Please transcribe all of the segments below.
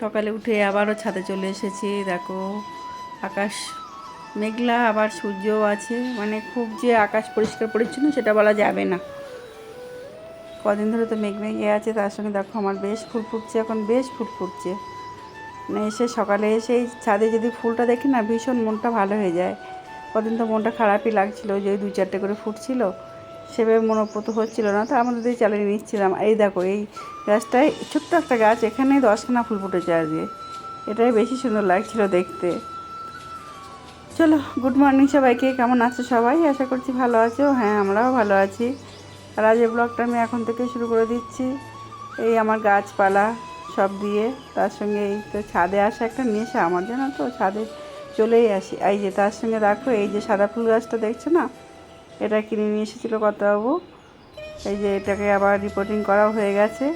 সকালে উঠে আবারও ছাদে চলে এসেছি। দেখো, আকাশ মেঘলা, আবার সূর্যও আছে। মানে খুব যে আকাশ পরিষ্কার পরিচ্ছন্ন সেটা বলা যাবে না। কদিন ধরে তো মেঘ মেঘে আছে, তার সঙ্গে দেখো আমার বেশ ফুল ফুটছে, এখন বেশ ফুল ফুটছে। মানে এসে সকালে এসেই ছাদে যদি ফুলটা দেখি না, ভীষণ মনটা ভালো হয়ে যায়। কদিন তো মনটা খারাপই লাগছিল যে দু চারটে করে ফুটছিল সেভাবে মনোপ্রত হচ্ছিল না। তার মধ্যে দিয়ে চালিয়ে নিচ্ছিলাম। এই দেখো, এই গাছটায় ছোট্ট একটা গাছ, এখানেই দশখানা ফুল ফুটেছে আজকে। এটাই বেশি সুন্দর লাগছিল দেখতে। চলো গুড মর্নিং সবাইকে। কেমন আছো সবাই? আশা করছি ভালো আছো। হ্যাঁ আমরাও ভালো আছি। আর আজ এই ব্লগটা আমি এখন থেকে শুরু করে দিচ্ছি। এই আমার গাছপালা সব দিয়ে। তার সঙ্গে এই তো ছাদে আসা একটা নেশা। আমার জানো তো, ছাদে চলেই আসি। এই যে, তার সঙ্গে দেখো এই যে সাদা ফুল গাছটা দেখছ না? এটা কিনে নিয়ে এসেছিল কর্তাবাবু। এই যে এটাকে আবার রিপোর্টিং করাও হয়ে গেছে।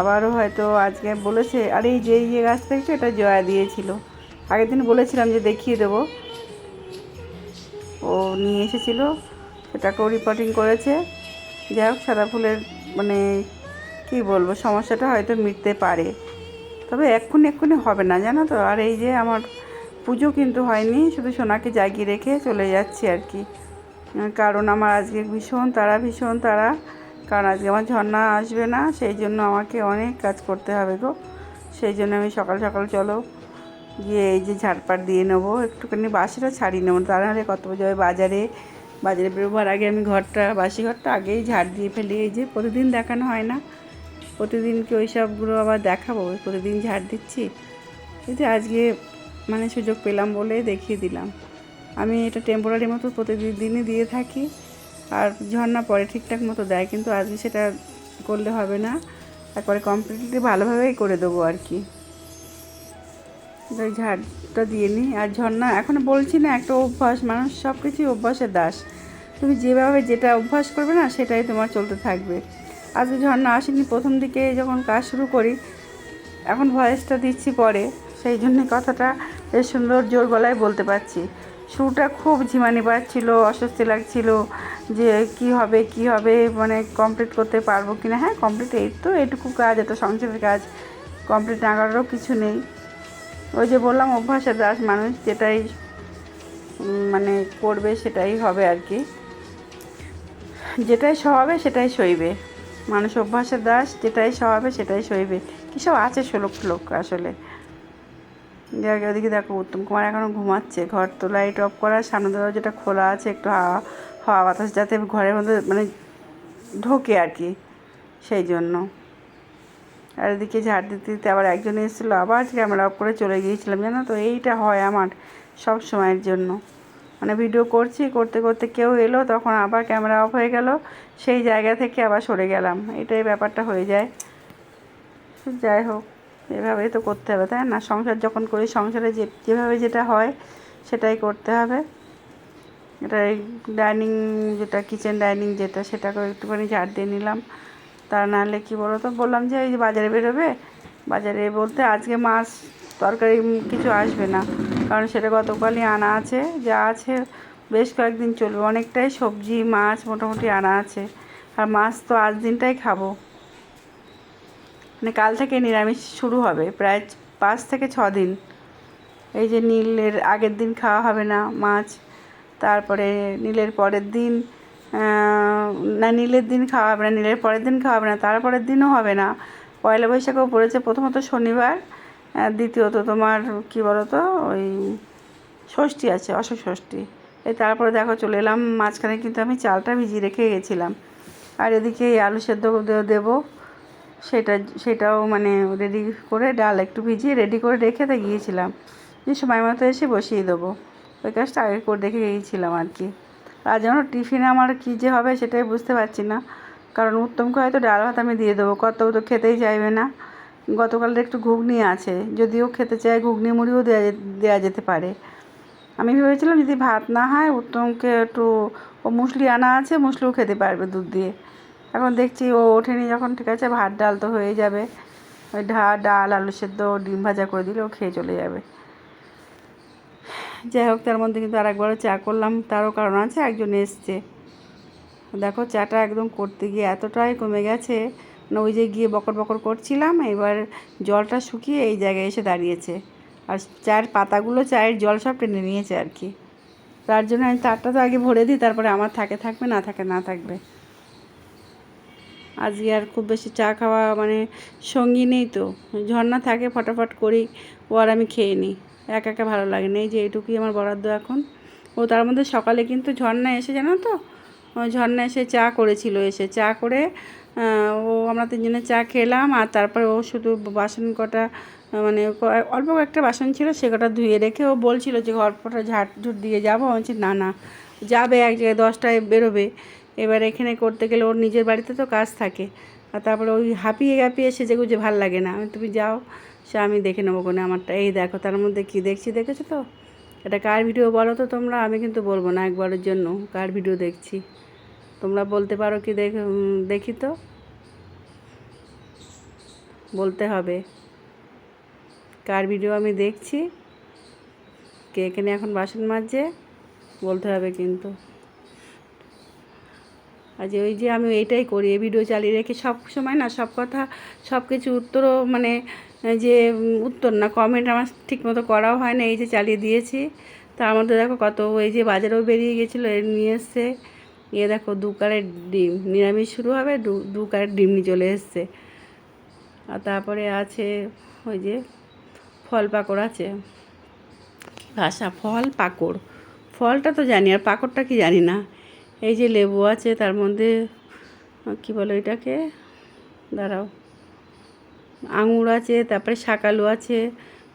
আবারও হয়তো আজকে বলেছে, আর এই যে ইয়ে গাছ দেখছ, এটা জয়া দিয়েছিল। আগের দিন বলেছিলাম যে দেখিয়ে দেবো। ও নিয়ে এসেছিল সেটাকেও রিপোর্টিং করেছে। যাই হোক, সাদা ফুলের মানে কি বলব, সমস্যাটা হয়তো মিটতে পারে। তবে এক্ষুনি এক্ষুনি হবে না, জানো তো? আর এই যে আমার পুজো কিন্তু হয়নি, শুধু সোনাকে জাগিয়ে রেখে চলে যাচ্ছি আর কি। কারণ আমার আজকে ভীষণ তারা ভীষণ তারা কারণ আজকে আমার ঝর্ণা আসবে না, সেই জন্য আমাকে অনেক কাজ করতে হবে গো। সেই জন্য আমি সকাল সকাল চলো গিয়ে এই যে ঝাড়পাট দিয়ে নেব। একটুখানি বাসিটা ছাড়িয়ে নেব তা নাহলে কত যাবে বাজারে। বাজারে বেরোবার আগে আমি ঘরটা, বাসি ঘরটা আগেই ঝাড় দিয়ে ফেলি। এই যে প্রতিদিন দেখানো হয় না, প্রতিদিনকে ওই সবগুলো আবার দেখাবো প্রতিদিন ঝাড় দিচ্ছি। যে আজকে মানে সুযোগ পেলাম বলে দেখিয়ে দিলাম। আমি এটা টেম্পোরারি মতো প্রতিদিনই দিয়ে থাকি, আর ঝর্ণা পরে ঠিকঠাক মতো দেয়, কিন্তু আজকে সেটা করলে হবে না। তারপরে কমপ্লিটলি ভালোভাবেই করে দেবো আর কি। ঝাড়টা দিয়ে নিই। আর ঝর্ণা এখন বলছি না, একটা অভ্যাস, মানুষ সব কিছুই অভ্যাসের দাস। তুমি যেভাবে যেটা অভ্যাস করবে না, সেটাই তোমার চলতে থাকবে। আজকে ঝর্ণা আসেনি, প্রথম দিকে যখন কাজ শুরু করি, এখন ভয়েসটা দিচ্ছি পরে, সেই জন্য কথাটা বেশ সুন্দর জোর গলায় বলতে পারছি। শুরুটা খুব ঝিমানি পাচ্ছিল অস্বস্তি লাগছিল যে কি হবে কি হবে মানে কমপ্লিট করতে পারব কি না হ্যাঁ কমপ্লিট এই তো এটুকু কাজ, এত সংসারের কাজ কমপ্লিট না করারও কিছু নেই। ওই যে বললাম অভ্যাসের দাস মানুষ যেটাই মানে করবে সেটাই হবে আর কি। যেটাই সহাবে সেটাই সইবে। মানুষ অভ্যাসের দাস, যেটাই সহাবে সেটাই সইবে। কী সব আছে শ্লোক ফ্লোক আসলে? দেখ ওদিকে দেখো, উত্তম কুমার এখনও ঘুমাচ্ছে। ঘর তো লাইট অফ করা, সামনে দরজাটা খোলা আছে, একটু হাওয়া হাওয়া বাতাস যাতে ঘরের মধ্যে মানে ঢোকে আর কি, সেই জন্য। আর এদিকে ঝাড় দিতে দিতে আবার একজন এসেছিল, আবার ক্যামেরা অফ করে চলে গিয়েছিলাম, জানো তো? এইটা হয় আমার সব সময়ের জন্য। মানে ভিডিও করছি, করতে করতে কেউ এলো, তখন আবার ক্যামেরা অফ হয়ে গেল, সেই জায়গা থেকে আবার সরে গেলাম। এটাই ব্যাপারটা হয়ে যায়। যাই হোক। এভাবেই তো করতে হবে, তাই না? সংসার যখন করি, সংসারে যে, যেভাবে যেটা হয়, সেটাই করতে হবে। এটা এই ডাইনিং যেটা, কিচেন ডাইনিং যেটা, সেটাকে একটুখানি ঝাড় দিয়ে নিলাম। তা নাহলে কী বলো তো বললাম যে, এই যে বাজারে বেরোবে? বাজারে বলতে আজকে মাছ তরকারি কিছু আসবে না। কারণ সেটা গতকালই আনা আছে, যা আছে বেশ কয়েকদিন চলবে। অনেকটাই সবজি, মাছ মোটামুটি আনা আছে। আর মাছ তো আজ দিনটাই খাব। মানে কাল থেকে নিরামিষ শুরু হবে। প্রায় পাঁচ থেকে ছ দিন। এই যে নীলের আগের দিন খাওয়া হবে না, মাছ। তারপরে নীলের পরের দিন না নীলের দিন খাওয়া হবে না, নীলের পরের দিন খাওয়া হবে না, তারপরের দিনও হবে না। পয়লা বৈশাখও পড়েছে প্রথমত শনিবার দ্বিতীয়ত তোমার, কি বলো তো ওই ষষ্ঠী আছে, অশোক ষষ্ঠী। এই তারপরে দেখো চলে এলাম, মাঝখানে কিন্তু আমি চালটা ভিজিয়ে রেখে গেছিলাম। আর এদিকে আলু সেদ্ধ দেবো সেটা, সেটাও মানে রেডি করে ডাল একটু ভিজিয়ে রেডি করে রেখে তো গিয়েছিলাম। যে সময় মতো এসে বসিয়ে দেবো। ওই কাজটা আগে করে রেখে গিয়েছিলাম আর কি। আর যেন টিফিনে আমার কী যে হবে সেটাই বুঝতে পারছি না। কারণ উত্তমকে হয়তো ডাল ভাত আমি দিয়ে দেবো কত তো খেতেই চাইবে না। গতকালের একটু ঘুগনি আছে, যদিও খেতে চায় ঘুগনি মুড়িও দেওয়া দেওয়া যেতে পারে। আমি ভেবেছিলাম যদি ভাত না হয় উত্তমকে একটু ও মুসলি আনা আছে, মুসলিও খেতে পারবে দুধ দিয়ে। এখন দেখছি ও ওঠেনি যখন, ঠিক আছে? ভাত, ডাল তো হয়ে যাবে। ওই ঢা ডাল, আলু সেদ্ধ, ডিম ভাজা করে দিলে ও খেয়ে চলে যাবে। যাই হোক, তার মধ্যে কিন্তু আরেকবারও চা করলাম। তারও কারণ আছে, একজন এসছে। দেখো, চাটা একদম করতে গিয়ে এতটাই কমে গেছে। মানে ওই যে গিয়ে বকর বকর করছিলাম, এবার জলটা শুকিয়ে এই জায়গায় এসে দাঁড়িয়েছে। আর চায়ের পাতাগুলো চায়ের জল সব টেনে নিয়েছে আর কি। তার জন্য আমি তারটা তো আগে ভরে দিই, তারপরে আমার থাকে থাকবে, না থাকে, না থাকবে। আজকে আর খুব বেশি চা খাওয়া মানে সঙ্গী নেই তো। ঝর্ণা থাকে, ফটাফট করি, ও আর আমি খেয়ে নিই। একা একা ভালো লাগে না। এই যে এইটুকুই আমার বরাদ্দ এখন। ও তার মধ্যে সকালে কিন্তু ঝর্ণা এসে, জানো তো? ঝর্ণা এসে চা করেছিল এসে। চা করে ও আমরা তিনজনে চা খেলাম আর তারপরে ও শুধু বাসন কটা মানে অল্প একটা বাসন ছিল, সে কটা ধুয়ে রেখে ও বলছিল যে ঘরপটা ঝাড় ঝুট দিয়ে যাব। আমি না না, যাবে এক জায়গায়, দশটায় বেরোবে। এবার এখানে করতে গেলে ওর নিজের বাড়িতে তো কাজ থাকে। আর তারপরে ওই হাঁপিয়ে হাঁপিয়ে সেজে গুজে ভালো লাগে না। তুমি যাও, সে আমি দেখে নেব কোনে আমারটা। এই দেখো, তার মধ্যে কি দেখছি, দেখেছ তো? এটা কার ভিডিও বলো তো তোমরা? আমি কিন্তু বলব না একবারের জন্য, কার ভিডিও দেখছি? তোমরা বলতে পারো কি দেখ দেখি তো। বলতে হবে। কার ভিডিও আমি দেখছি? কে এখানে এখন বাসন মাজছে? বলতে হবে কিন্তু। আর যে ওই যে আমি এইটাই করি, এই ভিডিও চালিয়ে রেখে সব সময় না সব কথা, সব কিছু উত্তরও মানে যে, উত্তর না কমেন্ট আমার ঠিকমতো করাও হয় না, এই যে চালিয়ে দিয়েছি। তার মধ্যে দেখো কত, এই যে বাজারেও বেরিয়ে গেছিল এর নিয়ে এসছে। ইয়ে দেখো দু কারের ডিম, নিরামিষ শুরু হবে, দু দু কারের ডিম নিয়ে চলে এসছে। আর তারপরে আছে ওই যে ফল পাকড় আছে। ভাষা? ফল পাকড়। ফলটা তো জানি, আর পাকড়টা কি জানি না। এই যে লেবু আছে, তার মধ্যে, কি বলো এটাকে দাঁড়াও। আঙুর আছে, তারপরে শাকালু আছে,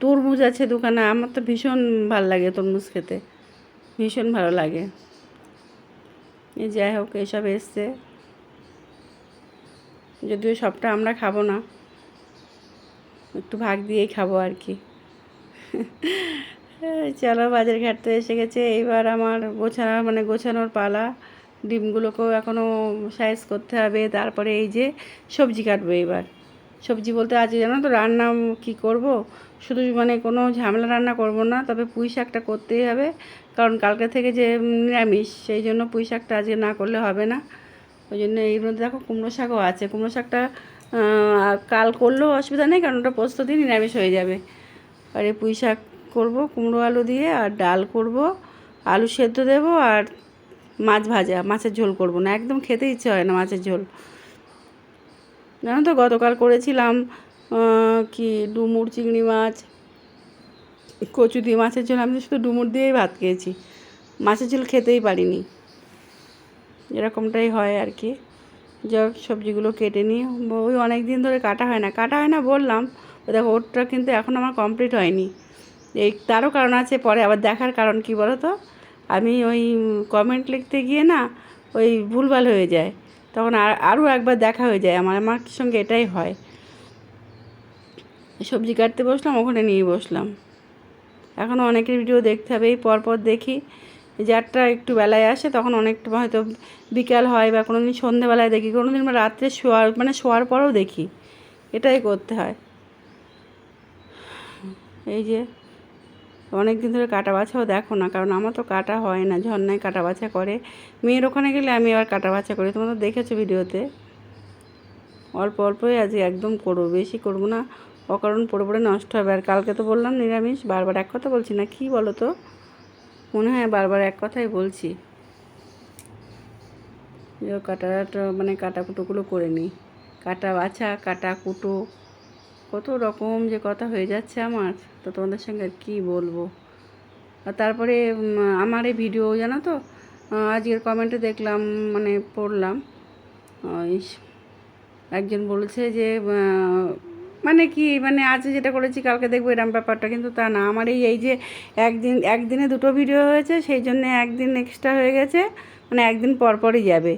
তরমুজ আছে দোকানে, আমার তো ভীষণ ভালো লাগে তরমুজ খেতে, ভীষণ ভালো লাগে। এই যাই হোক, এসব এসছে। যদিও সবটা আমরা খাব না, একটু ভাগ দিয়েই খাব আর কি। চলো বাজার ঘাট তো এসে গেছে, এইবার আমার গোছানো মানে গোছানোর পালা। ডিমগুলোকেও এখনও সাইজ করতে হবে, তারপরে এই যে সবজি কাটবো এবার। সবজি বলতে আজ জানো তো রান্না কি করব? শুধু মানে কোনো ঝামেলা রান্না করব না, তবে পুঁই শাকটা করতেই হবে। কারণ কালকে থেকে যে নিরামিষ, সেই জন্য পুঁই শাকটা আজকে না করলে হবে না। ওই জন্য এর মধ্যে দেখো কুমড়ো শাকও আছে। কুমড়ো শাকটা কাল করলেও অসুবিধা নেই, কারণ ওটা পোস্ত দিয়ে নিরামিষ হয়ে যাবে। আর এই পুঁই শাক করব, কুমড়ো আলু দিয়ে, আর ডাল করব, আলু সেদ্ধ দেবো, আর মাছ ভাজা, মাছের ঝোল করব না, একদম খেতে ইচ্ছে হয় না মাছের ঝোল। জানো তো, গতকাল করেছিলাম কি ডুমুর চিংড়ি মাছ, কচু দিয়ে মাছের ঝোল, আমি শুধু ডুমুর দিয়েই ভাত খেয়েছি। মাছের ঝোল খেতেই পারিনি। এরকমটাই হয় আর কি। যা সবজিগুলো কেটে নিই। ওই অনেক দিন ধরে কাটা হয় না। কাটা হয় না বললাম, দেখো, ওরটা কিন্তু এখন আমার কমপ্লিট হয়নি। এই তারও কারণ আছে, পরে আবার দেখার কারণ কি বলো তো আমি ওই কমেন্ট লিখতে গিয়ে না ওই ভুলভাল হয়ে যায়। তখন আর, আরও একবার দেখা হয়ে যায় আমার আমার সঙ্গে এটাই হয়। সবজি কাটতে বসলাম, ওখানে নিয়ে বসলাম। এখনও অনেকের ভিডিও দেখতে হবে, এই পরপর দেখি। যারটা একটু বেলায় আসে, তখন অনেকটা হয়তো বিকাল হয় বা কোনো দিন সন্ধেবেলায় দেখি কোনো দিন রাত্রে শোয়ার মানে শোয়ার পরেও দেখি। এটাই করতে হয়। এই যে অনেক দিন ধরে কাটা বাছাও দেখো না, কারণ আমার তো কাটা হয় না ঝর্ণায় কাটা বাছা করে। মেয়ের ওখানে গেলে আমি আবার কাটা বাছা করি তোমরা দেখেছ ভিডিওতে। অল্প অল্পই আজ একদম করব, বেশি করব না, অকারণ পড়ে পড়ে নষ্ট হবে। আর কালকে তো বললাম নিরামিষ, বারবার এক কথা বলছি না, কি বলো তো? মনে হয় বারবার এক কথাই বলছি। যে কাটাটা মানে কাটা কুটোগুলো করে নিই। কাটা বাছা, কাটা কুটো কত রকম যে কথা হয়ে যাচ্ছে আমার, তো তোমাদের সঙ্গে আর কী বলব? আর তারপরে আমার এই ভিডিও জানো তো? আজকের কমেন্টে দেখলাম মানে পড়লাম একজন বলেছে যে মানে কি মানে আজ যেটা করেছি, কালকে দেখব, এরম ব্যাপারটা, কিন্তু তা না। আমার এই যে একদিন, একদিনে দুটো ভিডিও হয়েছে, সেই জন্য একদিন এক্সট্রা হয়ে গেছে মানে একদিন পর পরই যাবে।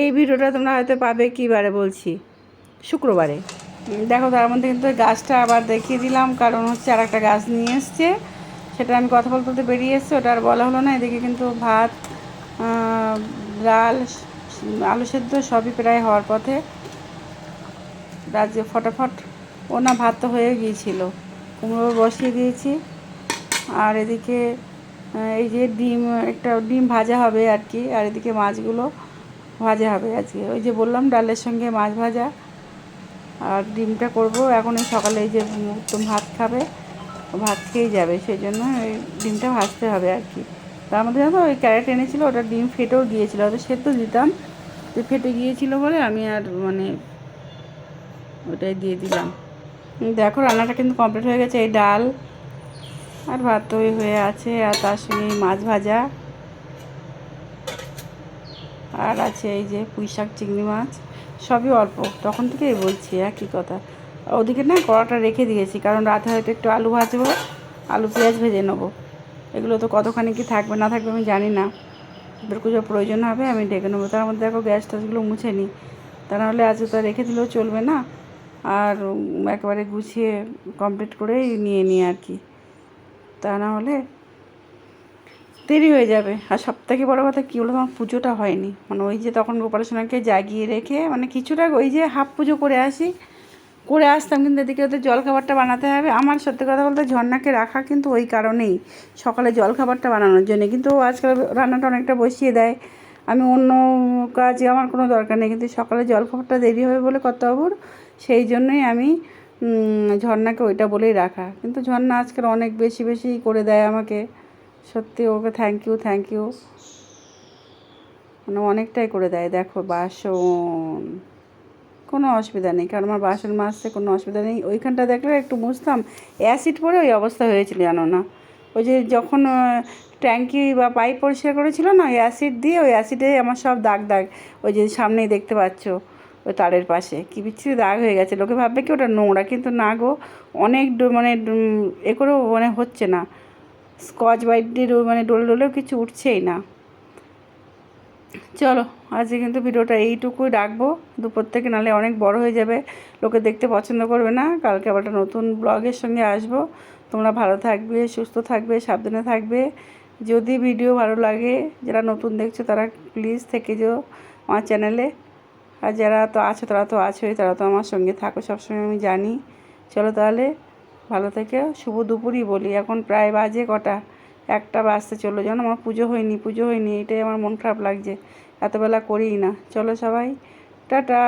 এই ভিডিওটা তোমরা হয়তো পাবে কী বারে বলছি? শুক্রবারে। দেখো তার মধ্যে কিন্তু গাছটা আবার দেখিয়ে দিলাম, কারণ হচ্ছে আর একটা গাছ নিয়ে এসছে। সেটা আমি কথা বলতে বলতে বেরিয়ে এসছে, ওটা আর বলা হলো না। এদিকে কিন্তু ভাত ডাল, আলু সেদ্ধ সবই প্রায় হওয়ার পথে। রাজ্যে ফটাফট, ও না ভাত তো হয়ে গিয়েছিল। কুমড়ো বসিয়ে দিয়েছি। আর এদিকে এই যে ডিম, একটা ডিম ভাজা হবে আর কি। আর এদিকে মাছগুলো ভাজা হবে আজকে। ওই যে বললাম, ডালের সঙ্গে মাছ ভাজা। আর ডিমটা করব। এখন সকালে এই যে উত্তম ভাত খাবে ভাত খেয়েই যাবে, সেই জন্য ওই ডিমটা ভাজতে হবে আর কি। তার মধ্যে জানো ওই ক্যারেট এনেছিল, ওটা ডিম ফেটেও গিয়েছিল, ওটা সেদ্ধ দিতাম। তো ফেটে গিয়েছিল বলে আমি আর মানে ওটাই দিয়ে দিলাম। দেখো রান্নাটা কিন্তু কমপ্লিট হয়ে গেছে, এই ডাল আর ভাত তো ওই হয়ে আছে, আর তার সঙ্গে মাছ ভাজা। আর আছে এই যে পুঁই শাক চিংড়ি মাছ। সবই অল্প। তখন থেকেই বলছি, একই কথা। ওদিকে না কড়াটা রেখে দিয়েছি, কারণ রাতে হয়তো একটু আলু ভাজবো, আলু পেঁয়াজ ভেজে নেব। এগুলো তো কতখানি কি থাকবে, না থাকবে আমি জানি না। কিছু প্রয়োজন হবে, আমি ডেকে নেব। তার মধ্যে দেখো গ্যাস ট্যাসগুলো মুছে নিই। তা নাহলে আজকে তো রেখে দিলেও চলবে না। আর একেবারে গুছিয়ে কমপ্লিট করেই নিয়ে নিই আর কি। তা না হলে দেরি হয়ে যাবে। আর সব থেকে বড়ো কথা কী বলতো আমার পুজোটা হয়নি। মানে ওই যে তখন গোপাল সোনাকে জাগিয়ে রেখে মানে কিছুটা ওই যে হাফ পুজো করে আসি করে আসতাম কিন্তু এদিকে ওদের জলখাবারটা বানাতে হবে। আমার সত্যি কথা বলতে ঝর্ণাকে রাখা কিন্তু ওই কারণেই সকালে জলখাবারটা বানানোর জন্য। কিন্তু আজকাল রান্নাটা অনেকটা বসিয়ে দেয়। আমি অন্য কাজে আমার কোনো দরকার নেই কিন্তু সকালে জলখাবারটা দেরি হবে বলে কর্তাবাবুর সেই জন্যই আমি উম, ঝর্ণাকে ওইটা বলেই রাখা। কিন্তু ঝর্ণা আজকাল অনেক বেশি বেশি করে দেয় আমাকে। সত্যি ওকে থ্যাংক ইউ থ্যাংক ইউ মানে অনেকটাই করে দেয়। দেখো বাসন। কোনো অসুবিধা নেই, কারণ আমার বাসন মাজতে কোনো অসুবিধা নেই। ওইখানটা দেখলে একটু বুঝতাম অ্যাসিড পরে ওই অবস্থা হয়েছিল, জানো না? ওই যে যখন ট্যাঙ্কি বা পাইপ পরিষ্কার করেছিল না, ওই অ্যাসিড দিয়ে ওই অ্যাসিডে আমার সব দাগ দাগ, ওই যে সামনেই দেখতে পাচ্ছ, ওই তারের পাশে। কী বিচ্ছিরি দাগ হয়ে গেছে। লোকে ভাববে কি ওটা নোংরা, কিন্তু না গো, অনেক মানে এ করেও মানে হচ্ছে না। স্কচ বাইট দিয়ে মানে ডলে ডলেও কিছু উঠছেই না। চলো, আজকে কিন্তু ভিডিওটা এইটুকুই রাখব। দুপুর থেকে নাহলে অনেক বড় হয়ে যাবে। লোকে দেখতে পছন্দ করবে না। কালকে আবার একটা নতুন ব্লগের সঙ্গে আসব। তোমরা ভালো থাকবে, সুস্থ থাকবে, সাবধানে থাকবে। যদি ভিডিও ভালো লাগে, যারা নতুন দেখছ, তারা প্লিজ থেকে যেও আমার চ্যানেলে। আর যারা তো আছো, তারা তো আছোই, তারা তো আমার সঙ্গে থাকো, সবসময় আমি জানি। চলো তাহলে। ভালো থেকে শুভ দুপুরই বলি। এখন প্রায় বাজে কটা, একটা বাজতে চলো যেন আমার পুজো হয়নি পুজো হয়নি, এটাই আমার মন খারাপ লাগছে। এতবেলা করিই না। চলো সবাই, টাটা!